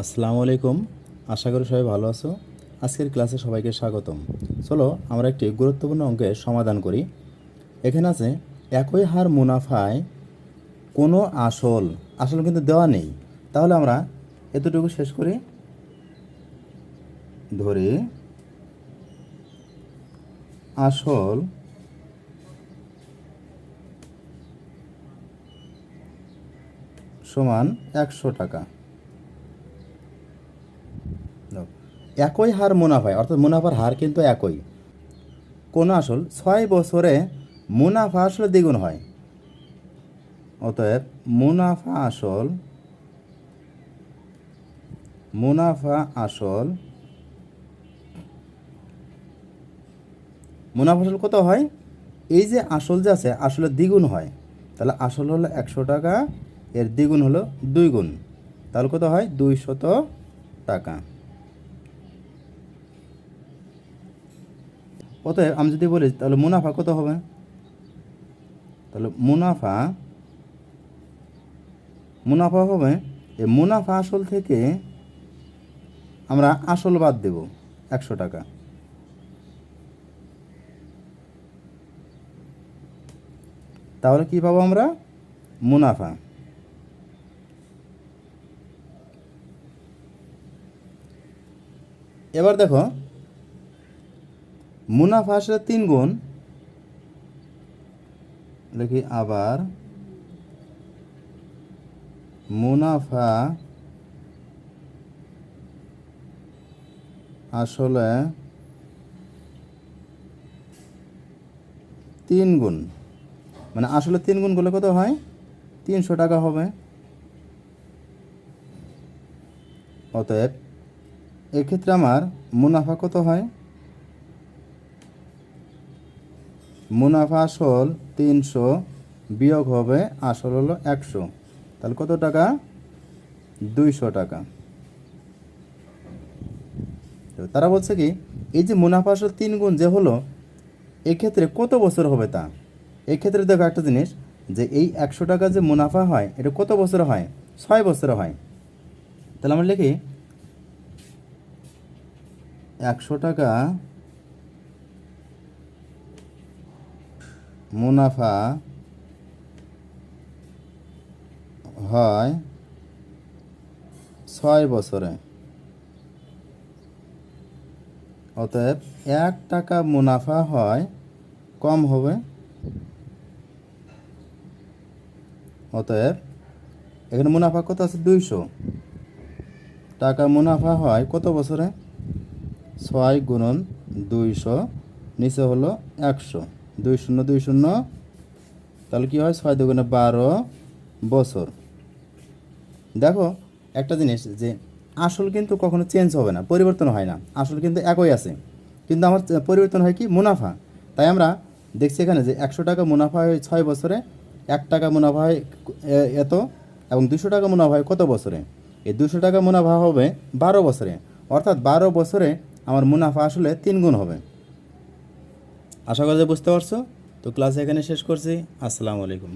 আসসালামু আলাইকুম। আশা করি সবাই ভালো আছো। আজকের ক্লাসে সবাইকে স্বাগতম। চলো, আমরা একটি গুরুত্বপূর্ণ অঙ্কের সমাধান করি। এখানে আছে, একই হার মুনাফায় কোনো আসল আসল কিন্তু দেওয়া নেই। তাহলে আমরা এতটুকু শেষ করি। ধরি, আসল সমান একশো টাকা। একই হার মুনাফায় অর্থাৎ মুনাফার হার কিন্তু একই। কোন আসল ছয় বছরে মুনাফা আসলে দ্বিগুণ হয়। অতএব মুনাফা আসল মুনাফা আসল মুনাফা আসল কত হয়? এই যে আসল যে আছে, আসলে দ্বিগুণ হয়। তাহলে আসল হলো একশো টাকা, এর দ্বিগুণ হলো দুই গুণ। তাহলে কত হয়? দুইশত টাকা। অতএব আমি যদি বলি, তাহলে মুনাফা কত হবে? তাহলে মুনাফা মুনাফা হবে, এই মুনাফা আসল থেকে আমরা আসল বাদ দেব, একশো টাকা। তাহলে কি পাবো আমরা? মুনাফা। এবার দেখো মুনাফা আসলে তিন গুণ। দেখি আবার। মুনাফা আসলে তিন গুণ। মানে আসলে তিন গুণ করলে কত হয়? তিনশো টাকা হবে। অতএব এক্ষেত্রে আমার মুনাফা কত হয়? মুনাফা আসল তিনশো, বিয়োগ হবে আসল হলো একশো। তাহলে কত টাকা? দুইশো টাকা। তো তারা বলছে কি, এই যে মুনাফা আসল তিন গুণ যে হলো, এক্ষেত্রে কত বছর হবে তা? এক্ষেত্রে দেখো একটা জিনিস, যে এই একশো টাকা যে মুনাফা হয়, এটা কত বছরে হয়? ছয় বছরে হয়। তাহলে আমরা লিখি, একশো টাকা মুনাফা হয় ছয় বছরে। অতএব এক টাকা মুনাফা হয়, কম হবে। অতএব এখানে মুনাফা কত আছে? দুইশো। টাকা মুনাফা হয় কত বছরে? ছয় গুণন দুইশো, নিচে হলো একশো। দুই শূন্য দুই শূন্য। তাহলে কী হয়? ছয় দুগুণে বারো বছর। দেখো, একটা জিনিস যে আসল কিন্তু কখনো চেঞ্জ হবে না, পরিবর্তন হয় না। আসল কিন্তু একই আছে। কিন্তু আমার পরিবর্তন হয় কি? মুনাফা। তাই আমরা দেখছি এখানে যে একশো টাকা মুনাফা হয় ছয় বছরে, এক টাকা মুনাফা হয় এত, এবং দুশো টাকা মুনাফা হয় কত বছরে? এই দুশো টাকা মুনাফা হবে বারো বছরে। অর্থাৎ বারো বছরে আমার মুনাফা আসলে তিন গুণ হবে। আশা করি বুঝতে পারছ। তো ক্লাস এখানে শেষ করছি। আসসালামু আলাইকুম।